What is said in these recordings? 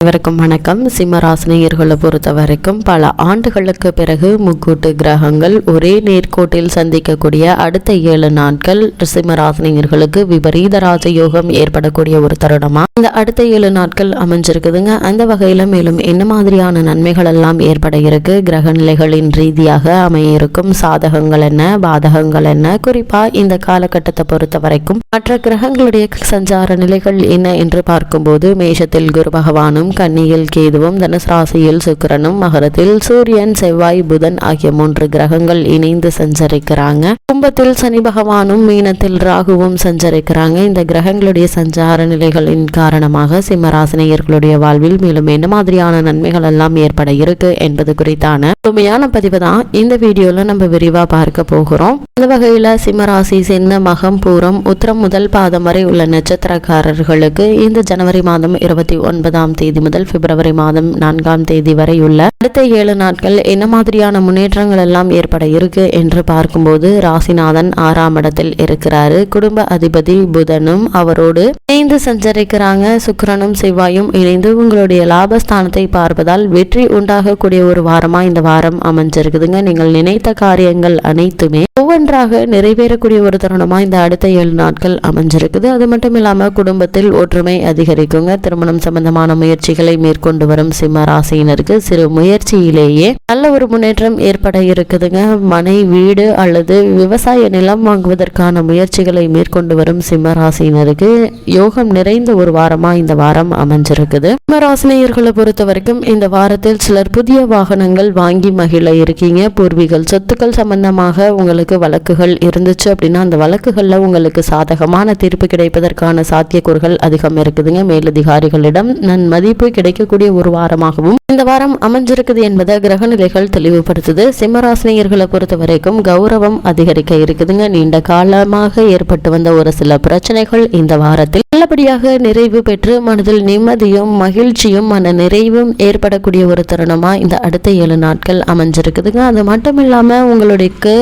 அனைவருக்கும் வணக்கம். சிம்மராசினியர்களை பொறுத்த வரைக்கும் பல ஆண்டுகளுக்கு பிறகு முக்கூட்டு கிரகங்கள் ஒரே நேர்கோட்டில் சந்திக்கக்கூடிய அடுத்த ஏழு நாட்கள் சிம்மராசினியர்களுக்கு விபரீத ராஜயோகம் ஏற்படக்கூடிய ஒரு தருணமா? இந்த அடுத்த ஏழு நாட்கள் அமைஞ்சிருக்குதுங்க. அந்த வகையில மேலும் என்ன மாதிரியான நன்மைகள் எல்லாம் ஏற்பட இருக்கு? கிரக நிலைகளின் ரீதியாக அமைய இருக்கும் சாதகங்கள் என்ன? பாதகங்கள் என்ன? குறிப்பா இந்த காலகட்டத்தை பொறுத்த வரைக்கும் மற்ற கிரகங்களுடைய சஞ்சார நிலைகள் என்ன என்று பார்க்கும்போது மேஷத்தில் குரு பகவானும் கன்னியில் கேதுவும் தனுசு ராசியில் சுக்கிரனும் மகரத்தில் சூரியன் செவ்வாய் புதன் ஆகிய மூன்று கிரகங்கள் இணைந்து சஞ்சரிக்கிறாங்க. கும்பத்தில் சனி பகவானும் மீனத்தில் ராகுவும் சஞ்சரிக்கிறாங்க. இந்த கிரகங்களுடைய சஞ்சார நிலைகளின் காரணமாக சிம்மராசினியர்களுடைய வாழ்வில் மேலும் என்ன மாதிரியான நன்மைகள் எல்லாம் ஏற்பட இருக்கு என்பது குறித்தான உண்மையான பதிவு தான் இந்த வீடியோல நம்ம விரிவா பார்க்க போகிறோம். இந்த வகையில சிம்மராசி சின்ன மகம் பூரம் உத்திரம் முதல் பாதம் வரை உள்ள நட்சத்திரக்காரர்களுக்கு இந்த ஜனவரி மாதம் இருபத்தி ஒன்பதாம் தேதி முதல் பிப்ரவரி மாதம் நான்காம் தேதி வரை உள்ள அடுத்த ஏழு நாட்கள் என்ன மாதிரியான முன்னேற்றங்கள் எல்லாம் ஏற்பட இருக்கு என்று பார்க்கும்போது ராசிநாதன் ஆறாம் இடத்தில் இருக்கிறாரு. குடும்ப அதிபதி புதனும் அவரோடு இணைந்து சஞ்சரிக்கிறாங்க. சுக்கரனும் செவ்வாயும் இணைந்து உங்களுடைய லாபஸ்தானத்தை பார்ப்பதால் வெற்றி உண்டாகக்கூடிய ஒரு வாரமா இந்த வாரம் அமைஞ்சிருக்குதுங்க. நீங்கள் நினைத்த காரியங்கள் அனைத்துமே ஒவ்வொன்றாக நிறைவேறக்கூடிய ஒரு தருணமா இந்த அடுத்த ஏழு நாட்கள் அமைஞ்சிருக்குது. அது மட்டும் இல்லாம குடும்பத்தில் ஒற்றுமை அதிகரிக்குங்க. திருமணம் சம்பந்தமான முயற்சி முயற்சிகளை மேற்கொண்டு வரும் சிம்ம ராசியினருக்கு சிறு முயற்சியிலேயே நல்ல ஒரு முன்னேற்றம் ஏற்பட இருக்குதுங்க. மனை வீடு அல்லது விவசாய நிலம் வாங்குவதற்கான முயற்சிகளை மேற்கொண்டு வரும் சிம்ம ராசியினருக்கு யோகம் நிறைந்த ஒரு வாரமா இந்த வாரம் அமைஞ்சிருக்குது. சிம்ம ராசினியர்களை பொறுத்த வரைக்கும் இந்த வாரத்தில் சிலர் புதிய வாகனங்கள் வாங்கி மகிழ இருக்கீங்க. பூர்வீகல் சொத்துக்கள் சம்பந்தமாக உங்களுக்கு வழக்குகள் இருந்துச்சு அப்படின்னா அந்த வழக்குகள்ல உங்களுக்கு சாதகமான தீர்ப்பு கிடைப்பதற்கான சாத்தியக்கூறுகள் அதிகம் இருக்குதுங்க. மேலதிகாரிகளிடம் நன் மதிப்பு கிடைக்கக்கூடிய ஒரு வாரமாகவும் இந்த வாரம் அமைஞ்சிருக்குது என்பதை கிரகநிலைகள் தெளிவுபடுத்துது. சிம்மராசினியர்களை பொறுத்த வரைக்கும் கௌரவம் அதிகரிக்க இருக்குதுங்க. நீண்ட காலமாக ஏற்பட்டு வந்த ஒரு சில பிரச்சனைகள் இந்த வாரத்தில். நல்லபடியாக நிறைவு பெற்று மனதில் நிம்மதியும் மகிழ்ச்சியும் மன நிறைவும் ஏற்படக்கூடிய ஒரு தருணமா இந்த அடுத்த ஏழு நாட்கள் அமைஞ்சிருக்குதுங்க. அது மட்டும் இல்லாம உங்களுக்கு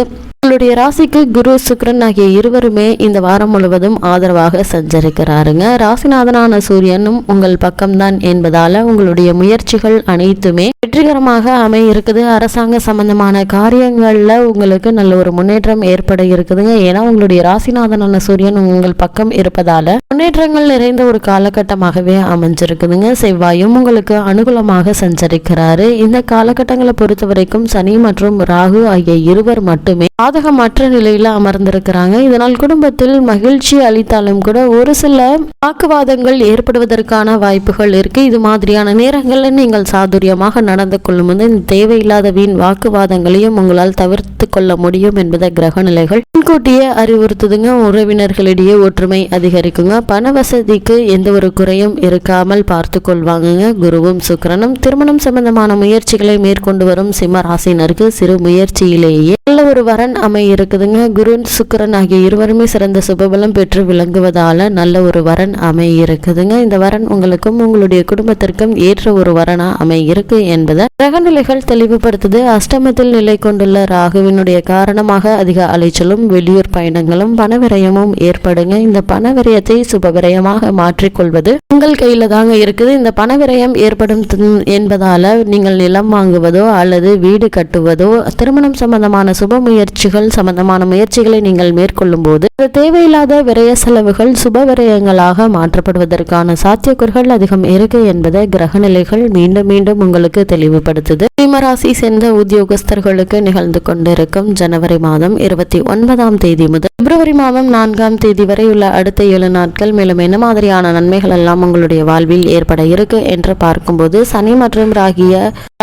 உங்களுடைய ராசிக்கு குரு சுக்ரன் ஆகிய இருவருமே இந்த வாரம் முழுவதும் ஆதரவாக சஞ்சரிக்கிறாருங்க. ராசிநாதனான சூரியனும் உங்கள் பக்கம்தான் என்பதால உங்களுடைய முயற்சிகள் அனைத்துமே வெற்றிகரமாக அமைய இருக்குது அரசாங்க சம்பந்தமான காரியங்களில் உங்களுக்கு நல்ல ஒரு முன்னேற்றம் ஏற்பட இருக்குதுங்க. ஏன்னா உங்களுடைய ராசிநாதனான சூரியன் உங்கள் பக்கம் இருப்பதால முன்னேற்றங்கள் நிறைந்த ஒரு காலகட்டமாகவே அமைஞ்சிருக்குதுங்க. செவ்வாயும் உங்களுக்கு அனுகூலமாக சஞ்சரிக்கிறாரு. இந்த காலகட்டங்களை பொறுத்த வரைக்கும் சனி மற்றும் ராகு ஆகிய இருவர் மட்டுமே சாதகமற்ற நிலையில அமர்ந்திருக்கிறாங்க. இதனால் குடும்பத்தில் மகிழ்ச்சி அளித்தாலும் கூட ஒரு சில வாக்குவாதங்கள் ஏற்படுவதற்கான வாய்ப்புகள் இருக்கு. இது மாதிரியான நேரங்களில் நீங்கள் சாதுரியமாக நடந்து கொள்ளும் போது இந்த தேவையில்லாத வீண் வாக்குவாதங்களையும் உங்களால் தவிர்த்து கொள்ள முடியும் என்பதை கிரக நிலைகள் முன்கூட்டியே அறிவுறுத்துதுங்க. உறவினர்களிடையே ஒற்றுமை அதிகரிக்குங்க. பண வசதிக்கு எந்த ஒரு குறையும் இருக்காமல் பார்த்து கொள்வாங்க குருவும் சுக்கரனும் திருமணம் சம்பந்தமான முயற்சிகளை மேற்கொண்டு வரும் சிம்ம ராசினருக்கு சிறு முயற்சியிலேயே நல்ல ஒரு வரன் அமைய இருக்குதுங்க குரு சுக்கரன் ஆகிய இருவருமே சிறந்த சுபபலம் பெற்று விளங்குவதால நல்ல ஒரு வரன் அமைய இருக்குதுங்க இந்த வரன் உங்களுக்கும் உங்களுடைய குடும்பத்திற்கும் ஏற்ற ஒரு வரனா அமைய இருக்கு என்பதை கிரகநிலைகள் தெளிவுபடுத்துது. அஷ்டமத்தில் நிலை கொண்டுள்ள ராகுவினுடைய காரணமாக அதிக அலைச்சலும் வெளியூர் பயணங்களும் பணவிரயமும் ஏற்படுங்க. இந்த பணவிரயத்தை சுபவிரயமாக மாற்றிக்கொள்வது உங்கள் கையில தாங்க இருக்குது. இந்த பணவிரயம் ஏற்படும் தி- என்பதால நீங்கள் நிலம் வாங்குவதோ அல்லது வீடு கட்டுவதோ திருமணம் சம்பந்தமான சுப முயற்சி முயற்சிகள் சம்பந்தமான முயற்சிகளை நீங்கள் மேற்கொள்ளும் போது தேவையில்லாத விரய செலவுகள் சுப விரயங்களாக மாற்றப்படுவதற்கான சாத்தியக்கூறுகள் அதிகம் இருக்கு என்பதை கிரகநிலைகள் மீண்டும் மீண்டும் உங்களுக்கு தெளிவுபடுத்துது. சிம்மராசி சேர்ந்த உத்தியோகஸ்தர்களுக்கு நிகழ்ந்து கொண்டிருக்கும் ஜனவரி மாதம் இருபத்தி ஒன்பதாம் தேதி முதல். பிப்ரவரி மாதம் நான்காம் தேதி வரை உள்ள அடுத்த ஏழு நாட்கள் மேலும் என்ன மாதிரியான நன்மைகள் எல்லாம் உங்களுடைய வாழ்வில் ஏற்பட இருக்கு என்று பார்க்கும்போது சனி மற்றும் ராகிய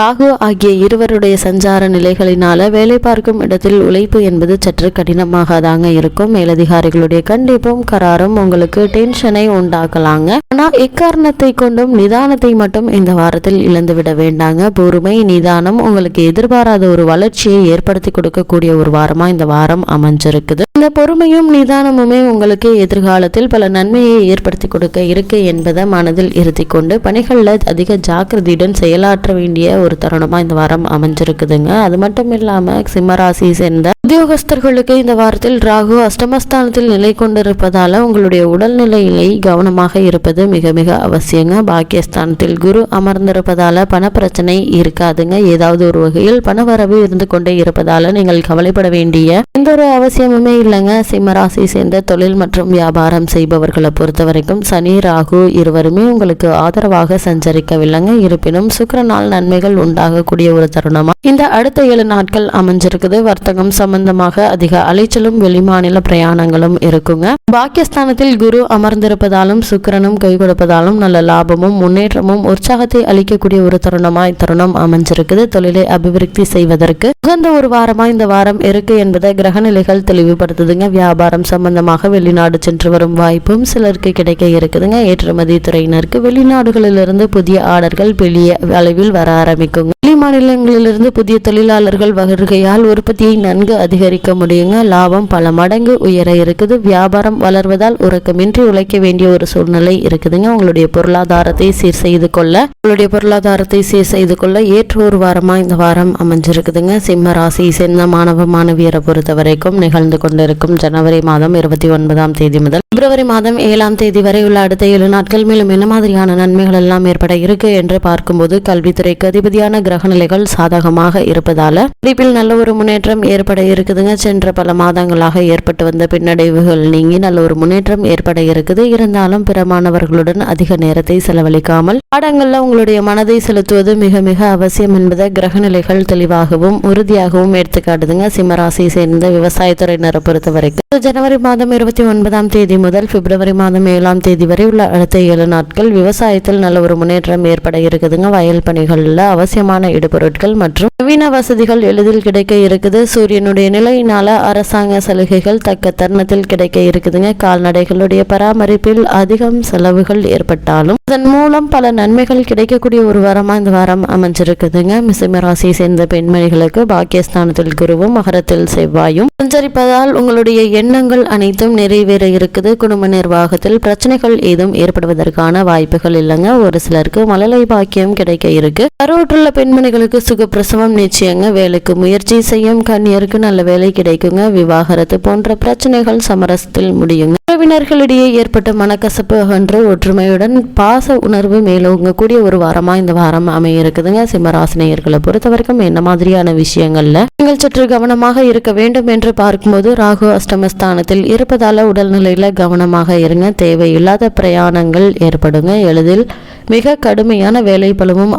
ராகு ஆகிய இருவருடைய சஞ்சார நிலைகளினால வேலை பார்க்கும் இடத்தில் உழைப்பு என்பது சற்று கடினமாக தாங்க இருக்கும். மேலதிகாரிகளுடைய கண்டிப்பும் கராரும் உங்களுக்கு டென்ஷனை உண்டாக்கலாங்க. ஆனால் எக்காரணத்தை கொண்டும் நிதானத்தை மட்டும் இந்த வாரத்தில் இழந்து விட வேண்டாங்க. பொறுமை நிதானம் உங்களுக்கு எதிர்பாராத ஒரு வளர்ச்சியை ஏற்படுத்தி கொடுக்கக்கூடிய ஒரு வாரமா இந்த வாரம் அமைஞ்சிருக்குது. இந்த பொறுமையும் நிதானமுமே உங்களுக்கு எதிர்காலத்தில் பல நன்மையை ஏற்படுத்தி கொடுக்க இருக்கு என்பதை மனதில் இருத்தி கொண்டு பணிகளில் அதிக ஜாக்கிரதையுடன் செயலாற்ற வேண்டிய ஒரு தருணமா இந்த வாரம் அமைஞ்சிருக்குதுங்க. அது மட்டும் இல்லாம சிம்மராசி சேர்ந்த உத்தியோகஸ்தர்களுக்கு இந்த வாரத்தில் ராகு அஷ்டமஸ்தானத்தில் நிலை கொண்டிருப்பதால உங்களுடைய உடல்நிலையிலே கவனமாக இருப்பது மிக மிக அவசியங்க. பாக்கியஸ்தானத்தில் குரு அமர்ந்திருப்பதால பணப்பிரச்சனை இருக்காதுங்க. ஏதாவது ஒரு வகையில் பணவரவு இருந்து கொண்டே இருப்பதால நீங்கள் கவலைப்பட வேண்டிய எந்த ஒரு அவசியமுமே இல்லைங்க. சிம்மராசி சேர்ந்த தொழில் மற்றும் வியாபாரம் செய்பவர்களை பொறுத்த வரைக்கும் சனி ராகு இருவருமே உங்களுக்கு ஆதரவாக சஞ்சரிக்கவில்லைங்க. இருப்பினும் சுக்கிரனால் நன்மைகள் உண்டாகக்கூடிய ஒரு தருணமா? இந்த அடுத்த ஏழு நாட்கள் அமைஞ்சிருக்குது. வர்த்தகம் சம்பந்தமாக அதிக அலைச்சலும் வெளிமாநில பிரயாணங்களும் இருக்குங்க. பாக்கியஸ்தானத்தில் குரு அமர்ந்திருப்பதாலும் சுக்கிரனும் கை கொடுப்பதாலும் நல்ல லாபமும் முன்னேற்றமும் உற்சாகத்தை அளிக்கக்கூடிய ஒரு தருணமா இத்தருணம் அமைஞ்சிருக்குது. தொழிலை அபிவிருத்தி செய்வதற்கு உகந்த ஒரு வாரமா இந்த வாரம் இருக்கு என்பதை கிரகநிலைகள் தெளிவுபடுத்துதுங்க. வியாபாரம் சம்பந்தமாக வெளிநாடு சென்று வரும் வாய்ப்பும் சிலருக்கு கிடைக்க இருக்குதுங்க. ஏற்றுமதி துறையினருக்கு வெளிநாடுகளிலிருந்து புதிய ஆர்டர்கள் பெரிய அளவில் வர ஆரம்பிக்குங்க. மாநிலங்களிலிருந்து புதிய தொழிலாளர்கள் வருகையால் உற்பத்தியை நன்கு அதிகரிக்க முடியுங்க. லாபம் பல மடங்கு உயர இருக்குது. வியாபாரம் வளர்வதால் உறக்கமின்றி உழைக்க வேண்டிய ஒரு சூழ்நிலை இருக்குதுங்க. உங்களுடைய பொருளாதாரத்தை சீர் செய்து கொள்ள உங்களுடைய பொருளாதாரத்தை சீர் செய்து கொள்ள ஏற்ற ஒரு வாரமா இந்த வாரம் அமைஞ்சிருக்குதுங்க. சிம்ம ராசி சேர்ந்த மாணவ மாணவியரை பொறுத்த வரைக்கும் நிகழ்ந்து கொண்டிருக்கும் ஜனவரி மாதம் இருபத்தி ஒன்பதாம் தேதி முதல். பிப்ரவரி மாதம் ஏழாம் தேதி வரை உள்ள அடுத்த ஏழு நாட்கள் மேலும் என்ன மாதிரியான நன்மைகள் எல்லாம் ஏற்பட இருக்கு என்று பார்க்கும்போது கல்வித்துறைக்கு அதிபதியான கிரகணம் நிலைகள் சாதகமாக இருப்பதால படிப்பில் நல்ல ஒரு முன்னேற்றம் ஏற்பட இருக்குதுங்க. சென்ற பல மாதங்களாக ஏற்பட்டு வந்த பின்னடைவுகள் நீங்கி நல்ல ஒரு முன்னேற்றம் ஏற்பட இருக்குது. இருந்தாலும் பிற மாணவர்களுடன் அதிக நேரத்தை செலவழிக்காமல் பாடங்கள்ல உங்களுடைய மனதை செலுத்துவது மிக மிக அவசியம் என்பதை கிரகநிலைகள் தெளிவாகவும் உறுதியாகவும் எடுத்துக்காட்டுதுங்க. சிம்மராசி சேர்ந்த விவசாயத்துறையினரை பொறுத்த வரைக்கும் ஜனவரி மாதம் இருபத்தி ஒன்பதாம் தேதி முதல் பிப்ரவரி மாதம் ஏழாம் தேதி வரை உள்ள அடுத்த ஏழு நாட்கள் விவசாயத்தில் நல்ல ஒரு முன்னேற்றம் ஏற்பட இருக்குதுங்க. வயல் பணிகளில் அவசியமான இடுபொருட்கள் மற்றும் நவீன வசதிகள் எளிதில் கிடைக்க இருக்குது. சூரியனுடைய நிலையினால அரசாங்க சலுகைகள் தக்க தருணத்தில் கிடைக்க இருக்குதுங்க. கால்நடைகளுடைய பராமரிப்பில் அதிகம் செலவுகள் ஏற்பட்டாலும் அதன் மூலம் பல நன்மைகள் கிடைக்கக்கூடிய ஒரு வாரமா இந்த வாரம் அமைஞ்சிருக்குதுங்க. மிசிம ராசியை சேர்ந்த பெண்மணிகளுக்கு பாக்கியஸ்தானத்தில் குருவும் மகரத்தில் செவ்வாயும் சஞ்சரிப்பதால் உங்களுடைய எண்ணங்கள் அனைத்தும் நிறைவேற இருக்குது. குடும்ப நிர்வாகத்தில் பிரச்சனைகள் ஏதும் ஏற்படுவதற்கான வாய்ப்புகள் இல்லைங்க. ஒரு சிலருக்கு மழலை பாக்கியம் கிடைக்க இருக்கு. கருவுற்றுள்ள குழந்தைகளுக்கு சுகப்பிரசவம் நிச்சயங்க வேலைக்கு முயற்சி செய்யும் கண்ணியருக்கு நல்ல வேலை கிடைக்குங்க. விவாகரத்து போன்ற பிரச்சனைகள் சமரசத்தில் முடியுங்க. உறவினர்களிடையே ஏற்பட்ட மனக்கசப்பு அகன்று ஒற்றுமையுடன் பாச உணர்வு மேலோங்கக்கூடிய ஒரு வாரமா இந்த வாரம் அமைய இருக்குதுங்க சிம்மராசினியர்களை பொறுத்த வரைக்கும் என்ன மாதிரியான விஷயங்கள்ல நீங்கள் சற்று கவனமாக இருக்க வேண்டும் என்று பார்க்கும்போது ராகு அஷ்டமஸ்தானத்தில் இருப்பதால உடல்நிலையில கவனமாக இருங்க. தேவையில்லாத பிரயாணங்கள் ஏற்படுங்க. எளிதில் மிக கடுமையான வேலை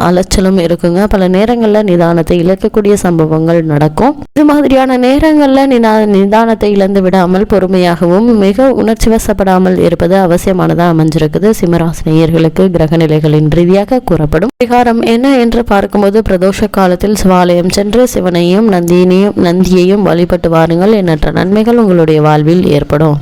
அலைச்சலும் இருக்குங்க. பல நேரங்களில் நிதானத்தை இழக்கக்கூடிய சம்பவங்கள் நடக்கும். இது மாதிரியான நேரங்களில் நிதா நிதானத்தை இழந்து விடாமல் பொறுமையாகவும் மிக உணர்ச்சி வசப்படாமல் இருப்பது அவசியமானதாக அமைஞ்சிருக்குது. சிம்மராசினியர்களுக்கு கிரக நிலைகளின் ரீதியாக கூறப்படும் விகாரம் என்ன என்று பார்க்கும்போது பிரதோஷ காலத்தில் சிவாலயம் சென்று சிவனையும் நந்தியினையும் நந்தியையும் வழிபட்டு வாருங்கள். எண்ணற்ற நன்மைகள் உங்களுடைய வாழ்வில் ஏற்படும்.